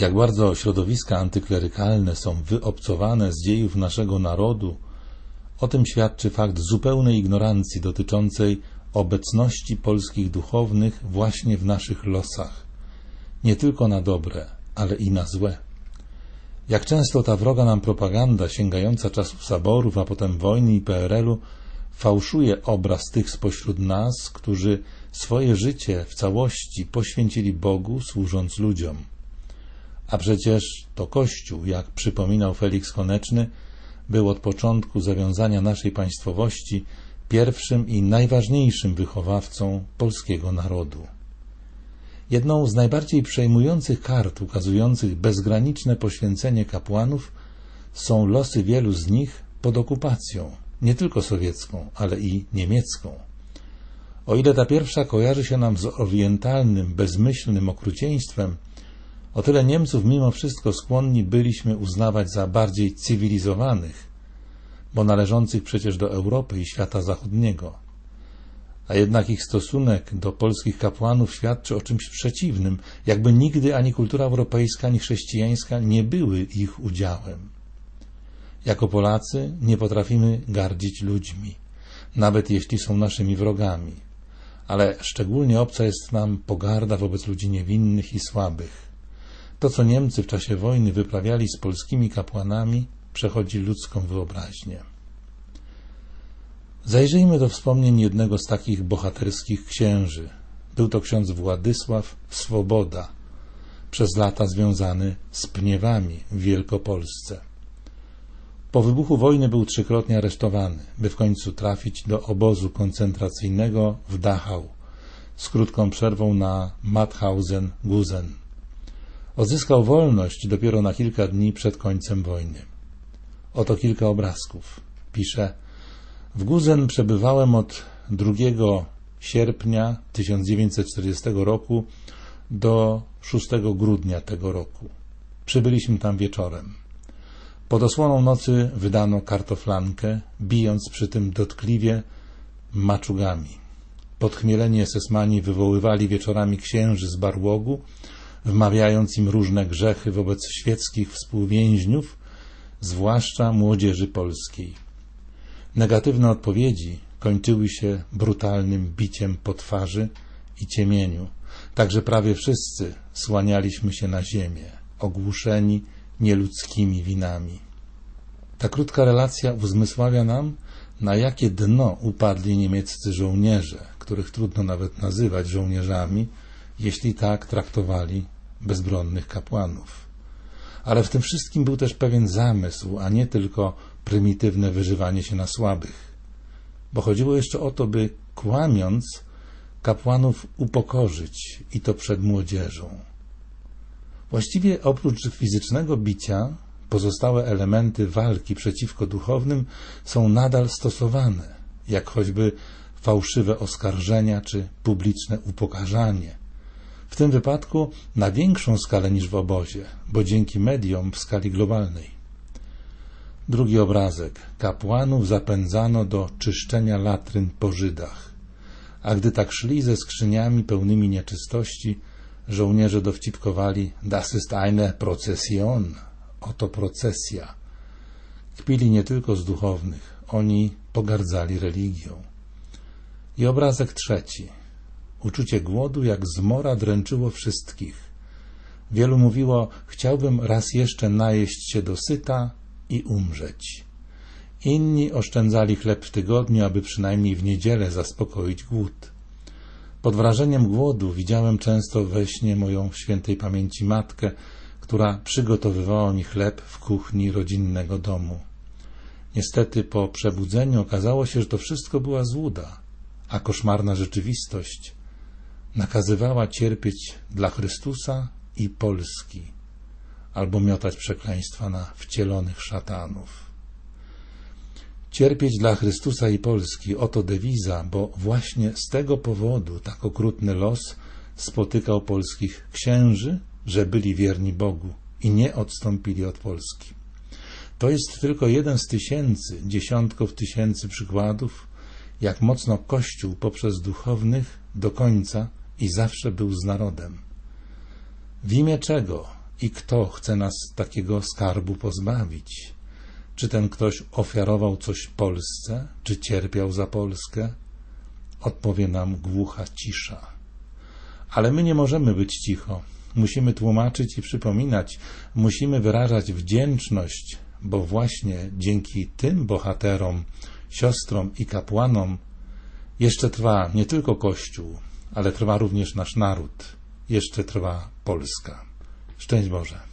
Jak bardzo środowiska antyklerykalne są wyobcowane z dziejów naszego narodu, o tym świadczy fakt zupełnej ignorancji dotyczącej obecności polskich duchownych właśnie w naszych losach, nie tylko na dobre, ale i na złe. Jak często ta wroga nam propaganda, sięgająca czasów saborów, a potem wojny i PRL-u, fałszuje obraz tych spośród nas, którzy swoje życie w całości poświęcili Bogu, służąc ludziom. A przecież to Kościół, jak przypominał Felix Koneczny, był od początku zawiązania naszej państwowości pierwszym i najważniejszym wychowawcą polskiego narodu. Jedną z najbardziej przejmujących kart ukazujących bezgraniczne poświęcenie kapłanów są losy wielu z nich pod okupacją, nie tylko sowiecką, ale i niemiecką. O ile ta pierwsza kojarzy się nam z orientalnym, bezmyślnym okrucieństwem, o tyle Niemców mimo wszystko skłonni byliśmy uznawać za bardziej cywilizowanych, bo należących przecież do Europy i świata zachodniego. A jednak ich stosunek do polskich kapłanów świadczy o czymś przeciwnym, jakby nigdy ani kultura europejska, ani chrześcijańska nie były ich udziałem. Jako Polacy nie potrafimy gardzić ludźmi, nawet jeśli są naszymi wrogami, ale szczególnie obca jest nam pogarda wobec ludzi niewinnych i słabych. To, co Niemcy w czasie wojny wyprawiali z polskimi kapłanami, przechodzi ludzką wyobraźnię. Zajrzyjmy do wspomnień jednego z takich bohaterskich księży. Był to ksiądz Władysław Swoboda, przez lata związany z Pniewami w Wielkopolsce. Po wybuchu wojny był trzykrotnie aresztowany, by w końcu trafić do obozu koncentracyjnego w Dachau z krótką przerwą na Mauthausen-Gusen. Odzyskał wolność dopiero na kilka dni przed końcem wojny. Oto kilka obrazków. Pisze W Guzen przebywałem od 2 sierpnia 1940 roku do 6 grudnia tego roku. Przybyliśmy tam wieczorem. Pod osłoną nocy wydano kartoflankę, bijąc przy tym dotkliwie maczugami. Podchmieleni esesmani wywoływali wieczorami księży z barłogu, wmawiając im różne grzechy wobec świeckich współwięźniów, zwłaszcza młodzieży polskiej. Negatywne odpowiedzi kończyły się brutalnym biciem po twarzy i ciemieniu, także prawie wszyscy słanialiśmy się na ziemię, ogłuszeni nieludzkimi winami. Ta krótka relacja uzmysławia nam, na jakie dno upadli niemieccy żołnierze, których trudno nawet nazywać żołnierzami, jeśli tak traktowali bezbronnych kapłanów. Ale w tym wszystkim był też pewien zamysł, a nie tylko prymitywne wyżywanie się na słabych. Bo chodziło jeszcze o to, by kłamiąc kapłanów upokorzyć i to przed młodzieżą. Właściwie oprócz fizycznego bicia, pozostałe elementy walki przeciwko duchownym są nadal stosowane, jak choćby fałszywe oskarżenia czy publiczne upokarzanie. W tym wypadku na większą skalę niż w obozie, bo dzięki mediom w skali globalnej. Drugi obrazek. Kapłanów zapędzano do czyszczenia latryn po Żydach. A gdy tak szli ze skrzyniami pełnymi nieczystości, żołnierze dowcipkowali Das ist eine Prozession. Oto procesja. Kpili nie tylko z duchownych, oni pogardzali religią. I obrazek trzeci. Uczucie głodu jak zmora dręczyło wszystkich. Wielu mówiło, chciałbym raz jeszcze najeść się dosyta i umrzeć. Inni oszczędzali chleb w tygodniu, aby przynajmniej w niedzielę zaspokoić głód. Pod wrażeniem głodu widziałem często we śnie moją świętej pamięci matkę, która przygotowywała mi chleb w kuchni rodzinnego domu. Niestety po przebudzeniu okazało się, że to wszystko była złuda, a koszmarna rzeczywistość nakazywała cierpieć dla Chrystusa i Polski, albo miotać przekleństwa na wcielonych szatanów. Cierpieć dla Chrystusa i Polski oto dewiza, bo właśnie z tego powodu tak okrutny los spotykał polskich księży, że byli wierni Bogu i nie odstąpili od Polski. To jest tylko jeden z tysięcy, dziesiątków tysięcy przykładów, jak mocno Kościół poprzez duchownych do końca i zawsze był z narodem. W imię czego I kto chce nas takiego skarbu pozbawić? Czy ten ktoś ofiarował coś Polsce, czy cierpiał za Polskę? Odpowie nam głucha cisza. Ale my nie możemy być cicho. Musimy tłumaczyć i przypominać, musimy wyrażać wdzięczność, bo właśnie dzięki tym bohaterom, siostrom i kapłanom jeszcze trwa nie tylko Kościół, ale trwa również nasz naród, jeszcze trwa Polska. Szczęść Boże.